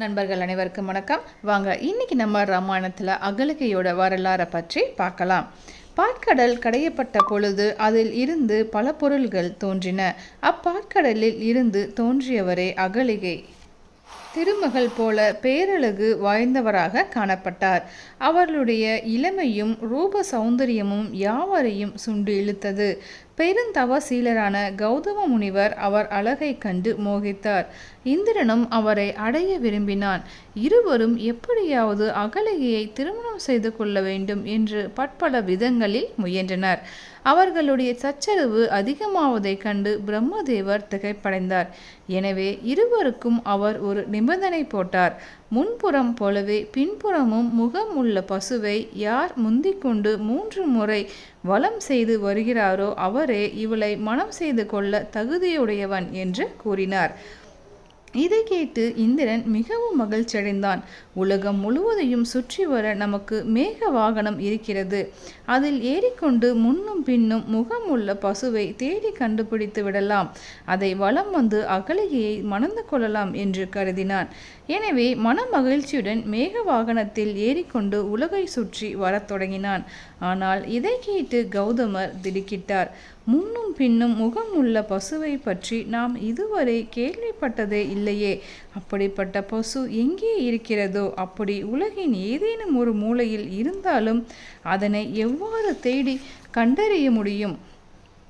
நண்பர்கள் அனைவருக்கும் வணக்கம். வாங்க இன்னைக்கு நம்ம ராமாயணத்தில் அகலிகையோட வரலாறை பற்றி பார்க்கலாம். பாற்கடல் கடையப்பட்ட பொழுது அதில் இருந்து பல பொருள்கள் தோன்றின. அப்பாற்கடலில் இருந்து தோன்றியவரே அகலிகை. திருமகள் போல பேரழகு வாய்ந்தவராக காணப்பட்டார். அவர்களுடைய இளமையும் ரூப சௌந்தரியமும் யாவரையும் சுண்டு இழுத்தது. பெருந்தவசீலரான கௌதம முனிவர் அவர் அழகை கண்டு மோகித்தார். இந்திரனும் அவரை அடைய விரும்பினான். இருவரும் எப்படியாவது அகலகையை திருமணம் செய்து கொள்ள வேண்டும் என்று பற்பல விதங்களில் முயன்றனர். அவர்களுடைய சச்சரவு அதிகமாவதைக் கண்டு பிரம்மதேவர் திகைப்படைந்தார். எனவே இருவருக்கும் அவர் ஒரு நிபந்தனை போட்டார். முன்புறம் போலவே பின்புறமும் முகம் உள்ள பசுவை யார் முந்திக்கொண்டு மூன்று முறை வலம் செய்து வருகிறாரோ அவரே இவளை மனம் செய்து கொள்ள தகுதியுடையவன் என்று கூறினார். இதை கேட்டு இந்திரன் மிகவும் மகிழ்ச்சியடைந்தான். உலகம் முழுவதையும் சுற்றி வர நமக்கு மேக வாகனம் இருக்கிறது. அதில் ஏறிக்கொண்டு முன்னும் பின்னும் முகம் உள்ள பசுவை தேடி கண்டுபிடித்து விடலாம். அதை வலம் வந்து அகலிகையை மணந்து கொள்ளலாம் என்று கருதினான். எனவே மன மகிழ்ச்சியுடன் மேக வாகனத்தில் ஏறிக்கொண்டு உலகை சுற்றி வரத் தொடங்கினான். ஆனால் இதை கேட்டு கௌதமர் திடுக்கிட்டார். முன்னும் பின்னும் முகம் உள்ள பசுவை பற்றி நாம் இதுவரை கேள்விப்பட்டதே இல்லையே. அப்படிப்பட்ட பசு எங்கே இருக்கிறதோ அப்படி உலகின் ஏதேனும் ஒரு மூலையில் இருந்தாலும் அதனை எவ்வாறு தேடி கண்டறிய முடியும்?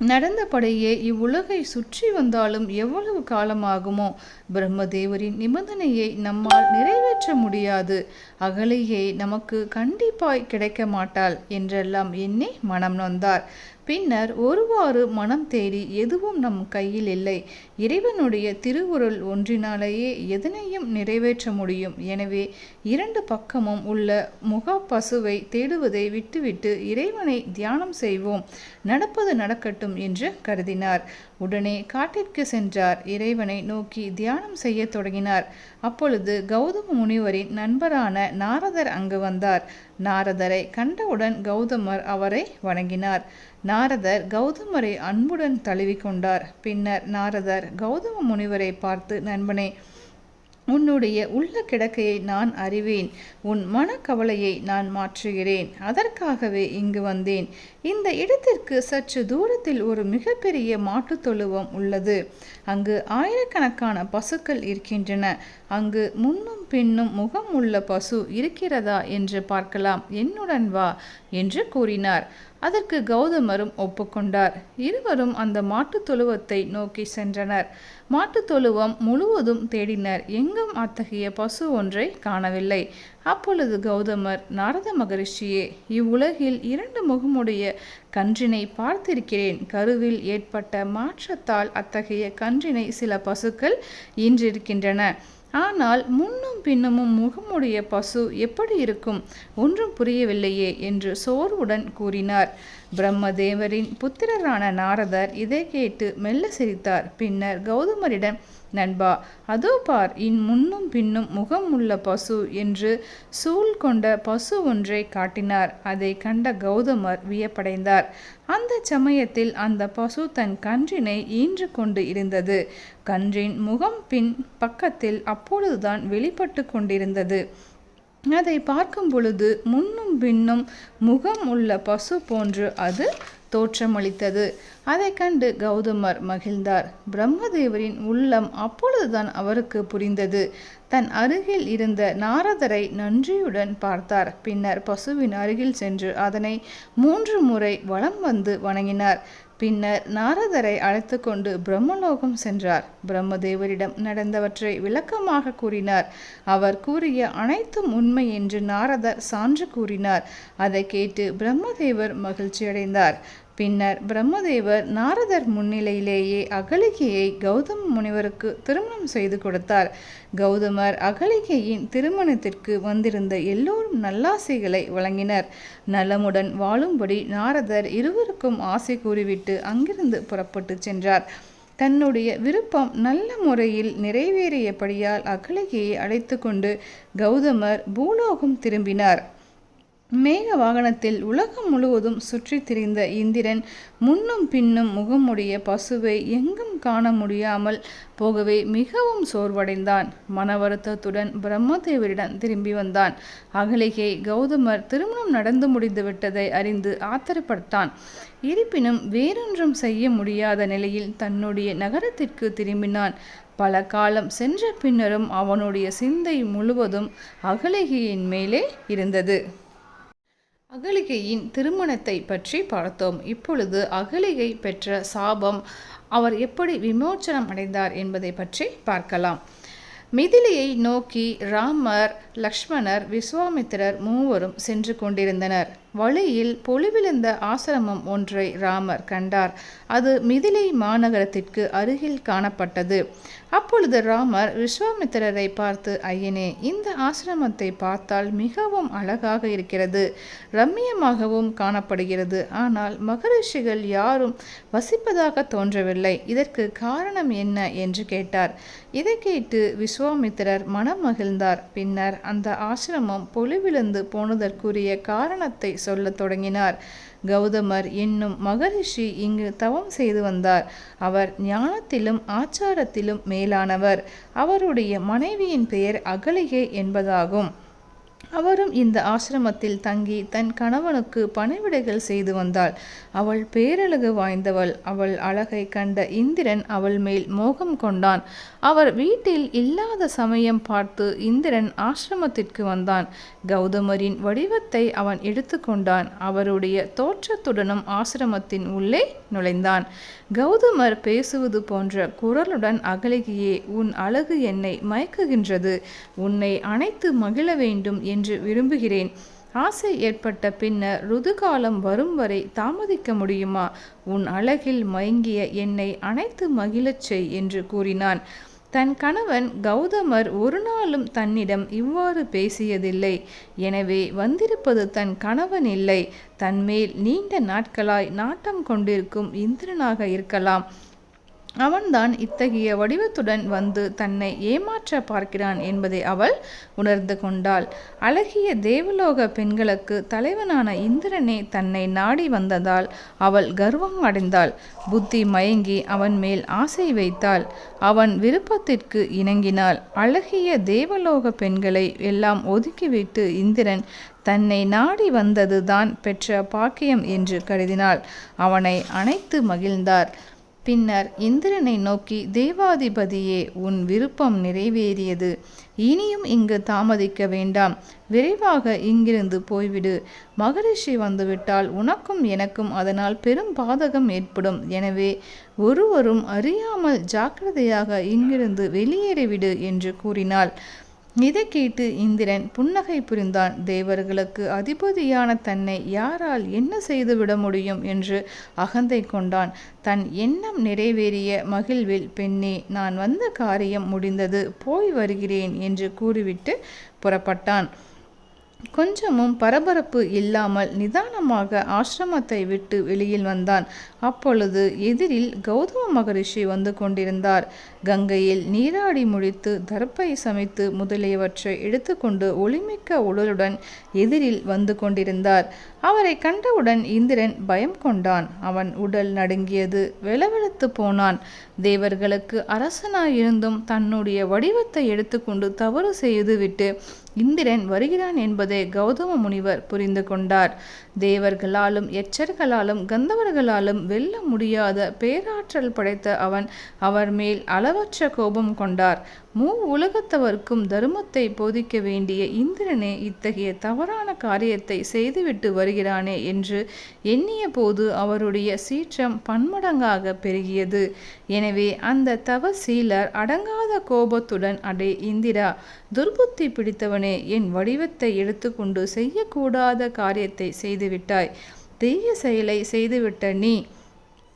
நடந்தபடியே இவ்வுலகை சுற்றி வந்தாலும் எவ்வளவு காலமாகுமோ? பிரம்மதேவரின் நிபந்தனையை நம்மால் நிறைவேற்ற முடியாது. அகலையை நமக்கு கண்டிப்பாய் கிடைக்க மாட்டாள் என்றெல்லாம் எண்ணி மனம் நொந்தார். பின்னர் ஒருவாறு மனம் தேடி எதுவும் நம் கையில் இல்லை. இறைவனுடைய திருவுருள் ஒன்றினாலேயே எதனையும் நிறைவேற்ற முடியும். எனவே இரண்டு பக்கமும் உள்ள முகப்பசுவை பசுவை தேடுவதை விட்டுவிட்டு இறைவனை தியானம் செய்வோம். நடப்பது நடக்கட்டும் என்று கருதினார். உடனே காட்டிற்கு சென்றார். இறைவனை நோக்கி தியானம் செய்ய தொடங்கினார். அப்பொழுது கௌதம முனிவரின் நண்பரான நாரதர் அங்கு வந்தார். நாரதரை கண்டவுடன் கௌதமர் அவரை வணங்கினார். நாரதர் கௌதமரை அன்புடன் தழுவிக்கொண்டார். பின்னர் நாரதர் கௌதம முனிவரை பார்த்து நண்பனே உன்னுடைய உள்ள கிடக்கையை நான் அறிவேன். உன் மனக்கவலையை நான் மாற்றுகிறேன். அதற்காகவே இங்கு வந்தேன். இந்த இடத்திற்கு சற்று தூரத்தில் ஒரு மிகப்பெரிய மாட்டுத் தொழுவம் உள்ளது. அங்கு ஆயிரக்கணக்கான பசுக்கள் இருக்கின்றன. அங்கு முன்னும் பின்னும் முகம் உள்ள பசு இருக்கிறதா என்று பார்க்கலாம். என்னுடன் வா என்று கூறினார். அதற்கு கௌதமரும் ஒப்புக்கொண்டார். இருவரும் அந்த மாட்டுத் தொழுவத்தை நோக்கி சென்றனர். மாட்டுத் தொழுவம் முழுவதும் தேடினர். எங்கும் அத்தகைய பசு ஒன்றை காணவில்லை. அப்பொழுது கௌதமர் நாரத மகரிஷியே இவ்வுலகில் இரண்டு முகமுடைய கன்றினை பார்த்திருக்கிறேன். கருவில் ஏற்பட்ட மாற்றத்தால் அத்தகைய கன்றினை சில பசுக்கள் ஈன்றிருக்கின்றன. ஆனால் முன்னும் பின்னமும் முகமுடைய பசு எப்படி இருக்கும்? ஒன்றும் புரியவில்லையே என்று சோர்வுடன் கூறினார். பிரம்மதேவரின் புத்திரரான நாரதர் இதை கேட்டு மெல்ல சிரித்தார். பின்னர் கௌதமரிடம் நண்பா அதோ பார் இன் முன்னும் பின்னும் முகம் உள்ள பசு என்று சூழ் கொண்ட பசு ஒன்றை காட்டினார். அதை கண்ட கௌதமர் வியப்படைந்தார். அந்த சமயத்தில் அந்த பசு தன் கன்றினை ஈன்று கொண்டு இருந்தது. கன்றின் முகம் பின் பக்கத்தில் அப்பொழுதுதான் வெளிப்பட்டு கொண்டிருந்தது. அதை பார்க்கும் பொழுது முன்னும் பின்னும் முகம் உள்ள பசு போன்று அது தோற்றமளித்தது. அதை கண்டு கௌதமர் மகிழ்ந்தார். பிரம்மதேவரின் உள்ளம் அப்பொழுதுதான் அவருக்கு புரிந்தது. தன் அருகில் இருந்த நாரதரை நன்றியுடன் பார்த்தார். பின்னர் பசுவின் அருகில் சென்று அதனை மூன்று முறை வலம் வந்து வணங்கினார். பின்னர் நாரதரை அழைத்து கொண்டு பிரம்மலோகம் சென்றார். பிரம்மதேவரிடம் நடந்தவற்றை விளக்கமாக கூறினார். அவர் கூறிய அனைத்தும் உண்மை என்று நாரதர் சான்று கூறினார். அதை கேட்டு பிரம்மதேவர் மகிழ்ச்சியடைந்தார். பின்னர் பிரம்மதேவர் நாரதர் முன்னிலையிலேயே அகலிகையை கௌதம முனிவருக்கு திருமணம் செய்து கொடுத்தார். கௌதமர் அகலிகையின் திருமணத்திற்கு வந்திருந்த எல்லோரும் நல்லாசைகளை வழங்கினர். நலமுடன் வாழும்படி நாரதர் இருவருக்கும் ஆசை கூறிவிட்டு அங்கிருந்து புறப்பட்டு சென்றார். தன்னுடைய விருப்பம் நல்ல முறையில் நிறைவேறியபடியால் அகலிகையை அழைத்து கொண்டு கௌதமர் பூலோகம் திரும்பினார். மேக வாகனத்தில் உலகம் முழுவதும் சுற்றித் திரிந்த இந்திரன் முன்னும் பின்னும் முகமுடைய பசுவை எங்கும் காண முடியாமல் போகவே மிகவும் சோர்வடைந்தான். மன வருத்தத்துடன் பிரம்மதேவரிடம் திரும்பி வந்தான். அகலிகை கௌதமர் திருமணம் நடந்து முடிந்து விட்டதை அறிந்து ஆத்திரப்பட்டான். இருப்பினும் வேறொன்றும் செய்ய முடியாத நிலையில் தன்னுடைய நகரத்திற்கு திரும்பினான். பல காலம் சென்ற பின்னரும் அவனுடைய சிந்தை முழுவதும் அகலிகையின் மேலே இருந்தது. அகலிகையின் திருமணத்தை பற்றி பார்த்தோம். இப்பொழுது அகலிகை பெற்ற சாபம் அவர் எப்படி விமோச்சனம் அடைந்தார் என்பதை பற்றி பார்க்கலாம். மிதிலியை நோக்கி ராமர் லக்ஷ்மணர் விஸ்வாமித்திரர் மூவரும் சென்று கொண்டிருந்தனர். வழியில் பொலிவிழந்த ஆசிரமம் ஒன்றை ராமர் கண்டார். அது மிதிலை மாநகரத்திற்கு அருகில் காணப்பட்டது. அப்பொழுது ராமர் விஸ்வாமித்திரரை பார்த்து ஐயனே இந்த ஆசிரமத்தை பார்த்தால் மிகவும் அழகாக இருக்கிறது. ரம்மியமாகவும் காணப்படுகிறது. ஆனால் மகரிஷிகள் யாரும் வசிப்பதாக தோன்றவில்லை. இதற்கு காரணம் என்ன? என்று கேட்டார். இதை கேட்டு விஸ்வாமித்திரர் மனம் மகிழ்ந்தார். பின்னர் அந்த ஆசிரமம் பொலிவிழந்து போனதற்குரிய காரணத்தை சொல்லத் தொடங்கினார். கௌதமர் என்னும் மகரிஷி இங்கு தவம் செய்து வந்தார். அவர் ஞானத்திலும் ஆச்சாரத்திலும் மேலானவர். அவருடைய மனைவியின் பெயர் அகலிகை என்பதாகும். அவரும் இந்த ஆசிரமத்தில் தங்கி தன் கணவனுக்கு பணிவிடைகள் செய்து வந்தாள். அவள் பேரழகு வாய்ந்தவள். அவள் அழகை கண்ட இந்திரன் அவள் மேல் மோகம் கொண்டான். அவர் வீட்டில் இல்லாத சமயம் பார்த்து இந்திரன் ஆசிரமத்திற்கு வந்தான். கௌதமரின் வடிவத்தை அவன் எடுத்துக்கொண்டான் அவருடைய தோற்றத்துடனும் ஆசிரமத்தின் உள்ளே நுழைந்தான். கௌதமர் பேசுவது போன்ற குரலுடன் அகலிகையே உன் அழகு என்னை மயக்குகின்றது. உன்னை அனைத்து மகிழ வேண்டும் என் என்று விரும்புகிறேன். ஆசை ஏற்பட்ட பின்னர் ருதுகாலம் வரும் வரை தாமதிக்க முடியுமா? உன் அழகில் மயங்கிய என்னை அனைத்து மகிழச் செய் என்று கூறினான். தன் கணவன் கௌதமர் ஒரு நாளும் தன்னிடம் இவ்வாறு பேசியதில்லை. எனவே வந்திருப்பது தன் கணவன் இல்லை. தன்மேல் நீண்ட நாட்களாய் நாட்டம் கொண்டிருக்கும் இந்திரனாக இருக்கலாம். அவன்தான் இத்தகைய வடிவத்துடன் வந்து தன்னை ஏமாற்ற பார்க்கிறான் என்பதை அவள் உணர்ந்து கொண்டாள். அழகிய தேவலோக பெண்களுக்கு தலைவனான இந்திரனே தன்னை நாடி வந்ததால் அவள் கர்வம் அடைந்தாள். புத்தி மயங்கி அவன் மேல் ஆசை வைத்தாள். அவன் விருப்பத்திற்கு இணங்கினாள். அழகிய தேவலோக பெண்களை எல்லாம் ஒதுக்கிவிட்டு இந்திரன் தன்னை நாடி வந்தது தான் பெற்ற பாக்கியம் என்று கருதினாள். அவனை அணைத்து மகிழ்ந்தார். பின்னர் இந்திரனை நோக்கி தேவாதிபதியே உன் விருப்பம் நிறைவேறியது. இனியும் இங்கு தாமதிக்க வேண்டாம். விரைவாக இங்கிருந்து போய்விடு. மகரிஷி வந்துவிட்டால் உனக்கும் எனக்கும் அதனால் பெரும் பாதகம் ஏற்படும். எனவே ஒருவரும் அறியாமல் ஜாக்கிரதையாக இங்கிருந்து வெளியேறிவிடு என்று கூறினாள். இதை கேட்டு இந்திரன் புன்னகை புரிந்தான். தேவர்களுக்கு அதிபதியான தன்னை யாரால் என்ன செய்துவிட முடியும்? என்று அகந்தை கொண்டான். தன் எண்ணம் நிறைவேறிய மகிழ்வில் பெண்ணே நான் வந்த காரியம் முடிந்தது. போய் வருகிறேன் என்று கூறிவிட்டு புறப்பட்டான். கொஞ்சமும் பரபரப்பு இல்லாமல் நிதானமாக ஆசிரமத்தை விட்டு வெளியில் வந்தான். அப்பொழுது எதிரில் கௌதம மகரிஷி வந்து கொண்டிருந்தார். கங்கையில் நீராடி முடித்து தர்ப்பை சமைத்து முதலியவற்றை எடுத்துக்கொண்டு ஒளிமிக்க உடலுடன் எதிரில் வந்து கொண்டிருந்தார். அவரை கண்டவுடன் இந்திரன் பயம் கொண்டான். அவன் உடல் நடுங்கியது வெளவெளத்து போனான். தேவர்களுக்கு அரசனாயிருந்தும் தன்னுடைய வடிவத்தை எடுத்துக்கொண்டு தவறு செய்துவிட்டு இந்திரன் வருகிறான் என்பதை கௌதம முனிவர் புரிந்து கொண்டார். தேவர்களாலும் எச்சர்களாலும் கந்தவர்களாலும் வெல்ல முடியாத பேராற்றல் படைத்த அவன் அவர் மேல் அளவற்ற கோபம் கொண்டார். மூ உலகத்தவர்க்கும் தர்மத்தை போதிக்க வேண்டிய இந்திரனே இத்தகைய தவறான காரியத்தை செய்துவிட்டு வருகிறானே என்று எண்ணிய போது அவருடைய சீற்றம் பன்மடங்காக பெருகியது. எனவே அந்த தவசீலர் அடங்காத கோபத்துடன் அடே இந்திரா துர்புத்தி பிடித்தவனே என் வடிவத்தை எடுத்துக்கொண்டு செய்யக்கூடாத காரியத்தை செய்துவிட்டாய். தீய செயலை செய்துவிட்ட நீ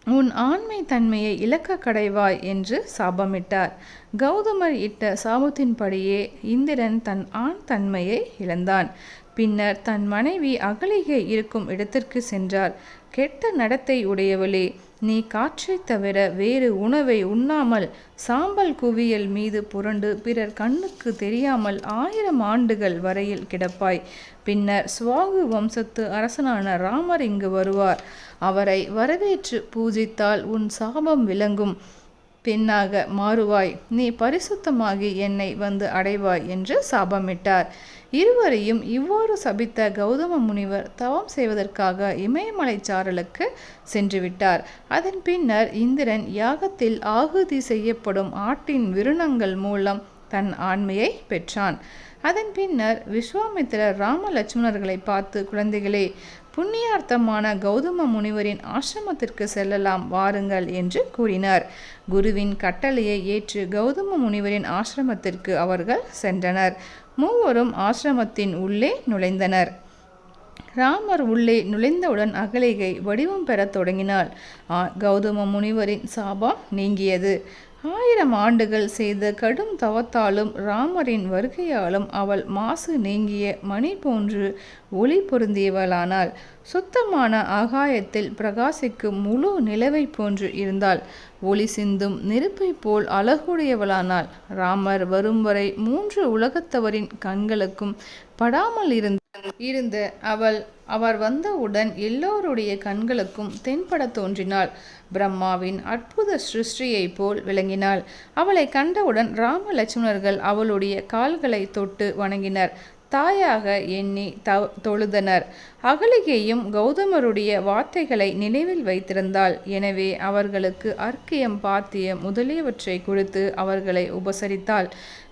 உன் ஆண்மை தன்மையை இழக்க கடைவாய் என்று சாபமிட்டார். கௌதமர் இட்ட சாபத்தின்படியே இந்திரன் தன் ஆண் தன்மையை இழந்தான். பின்னர் தன் மனைவி அகலிகை இருக்கும் இடத்திற்கு சென்றார். கெட்ட நடத்தை உடையவளே நீ காற்றைத் தவிர வேறு உணவை உண்ணாமல் சாம்பல் குவியல் மீது புரண்டு பிறர் கண்ணுக்கு தெரியாமல் ஆயிரம் ஆண்டுகள் வரையில் கிடப்பாய். பின்னர் சுவாகு வம்சத்து அரசனான ராமர் இங்கு வருவார். அவரை வரவேற்று பூஜித்தால் உன் சாபம் விளங்கும். பெண்ணாக மாறுவாய். நீ பரிசுத்தமாகி என்னை வந்து அடைவாய் என்று சாபமிட்டார். இருவரையும் இவ்வாறு சபித்த கௌதம முனிவர் தவம் செய்வதற்காக இமயமலை சாரலுக்கு சென்றுவிட்டார். அதன் பின்னர் இந்திரன் யாகத்தில் ஆகுதி செய்யப்படும் ஆட்டின் விருணங்கள் மூலம் தன் ஆண்மையை பெற்றான். அதன் பின்னர் விஸ்வாமித்திரர் ராம லட்சுமணர்களை பார்த்து குழந்தைகளே புண்ணியார்த்தமான கௌதம முனிவரின் ஆசிரமத்திற்கு செல்லலாம் வாருங்கள் என்று கூறினார். குருவின் கட்டளையை ஏற்று கௌதம முனிவரின் ஆசிரமத்திற்கு அவர்கள் சென்றனர். மூவரும் ஆசிரமத்தின் உள்ளே நுழைந்தனர். ராமர் உள்ளே நுழைந்தவுடன் அகலிகை வடிவம் பெறத் தொடங்கினாள். கௌதம முனிவரின் சாபம் நீங்கியது. ஆயிரம் ஆண்டுகள் செய்த கடும் தவத்தாலும் ராமரின் வருகையாலும் அவள் மாசு நீங்கிய மணி போன்று ஒளி பொருந்தியவளானாள். சுத்தமான ஆகாயத்தில் பிரகாசிக்கும் முழு நிலவை போன்று இருந்தாள். ஒளி சிந்தும் நெருப்பை போல் அழகுடையவளானாள். ராமர் வரும் வரை மூன்று உலகத்தவரின் கண்களுக்கும் படாமல் இருந்த இருந்த அவள் அவர் வந்தவுடன் எல்லோருடைய கண்களுக்கும் தென்பட தோன்றினாள். பிரம்மாவின் அற்புத சிருஷ்டியைப் போல் விளங்கினாள். அவளை கண்டவுடன் ராமலட்சுமணர்கள் அவளுடைய கால்களை தொட்டு வணங்கினர். தாயாக எண்ணி த தொழுதனர். அகலிகையும் கௌதமருடைய வார்த்தைகளை நினைவில் வைத்திருந்தாள். எனவே அவர்களுக்கு அர்க்கியம் பாத்தியம் முதலியவற்றை கொடுத்து அவர்களை உபசரித்தாள்.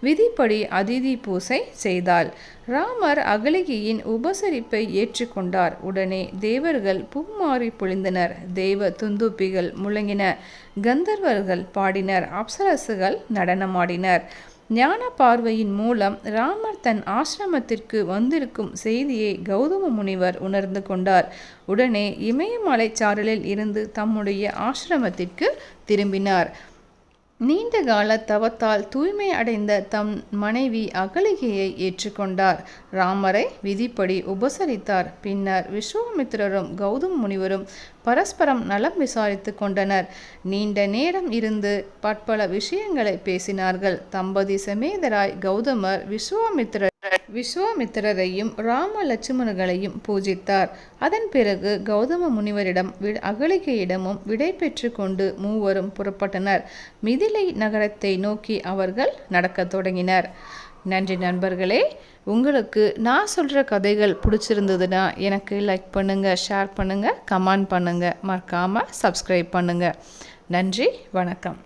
விதிப்படி அதிதி பூசை செய்தாள். ராமர் அகலிகையின் உபசரிப்பை ஏற்றுக்கொண்டார். உடனே தேவர்கள் பூமாறி பொழிந்தனர். தெய்வ துந்துப்பிகள் முழங்கின. கந்தர்வர்கள் பாடினர். அப்சரசுகள் நடனமாடினர். ஞான பார்வையின் மூலம் ராமர் தன் ஆசிரமத்திற்கு வந்திருக்கும் செய்தியை கௌதம முனிவர் உணர்ந்து கொண்டார். உடனே இமயமலை சாரலில் இருந்து தம்முடைய ஆசிரமத்திற்கு திரும்பினார். நீண்ட கால தவத்தால் தூய்மை அடைந்த தம் மனைவி அகலிகையை ஏற்றுக்கொண்டார். ராமரை விதிப்படி உபசரித்தார். பின்னர் விஸ்வாமித்திரரும் கௌதம் முனிவரும் பரஸ்பரம் நலம் விசாரித்து கொண்டனர். நீண்ட நேரம் இருந்து பற்பல விஷயங்களை பேசினார்கள். தம்பதி சமேதராய் கௌதமர் விஸ்வாமித்ர விஸ்வாமித்திரரையும் ராம லட்சுமணர்களையும் பூஜித்தார். அதன் பிறகு கௌதம முனிவரிடம் அகலிகையிடமும் விடை பெற்று கொண்டு மூவரும் புறப்பட்டனர். மிதிலை நகரத்தை நோக்கி அவர்கள் நடக்கத் தொடங்கினர். நன்றி நண்பர்களே. உங்களுக்கு நான் சொல்கிற கதைகள் பிடிச்சிருந்ததுன்னா எனக்கு லைக் பண்ணுங்கள் ஷேர் பண்ணுங்கள் கமெண்ட் பண்ணுங்கள் மறக்காமல் சப்ஸ்கிரைப் பண்ணுங்கள் நன்றி வணக்கம்.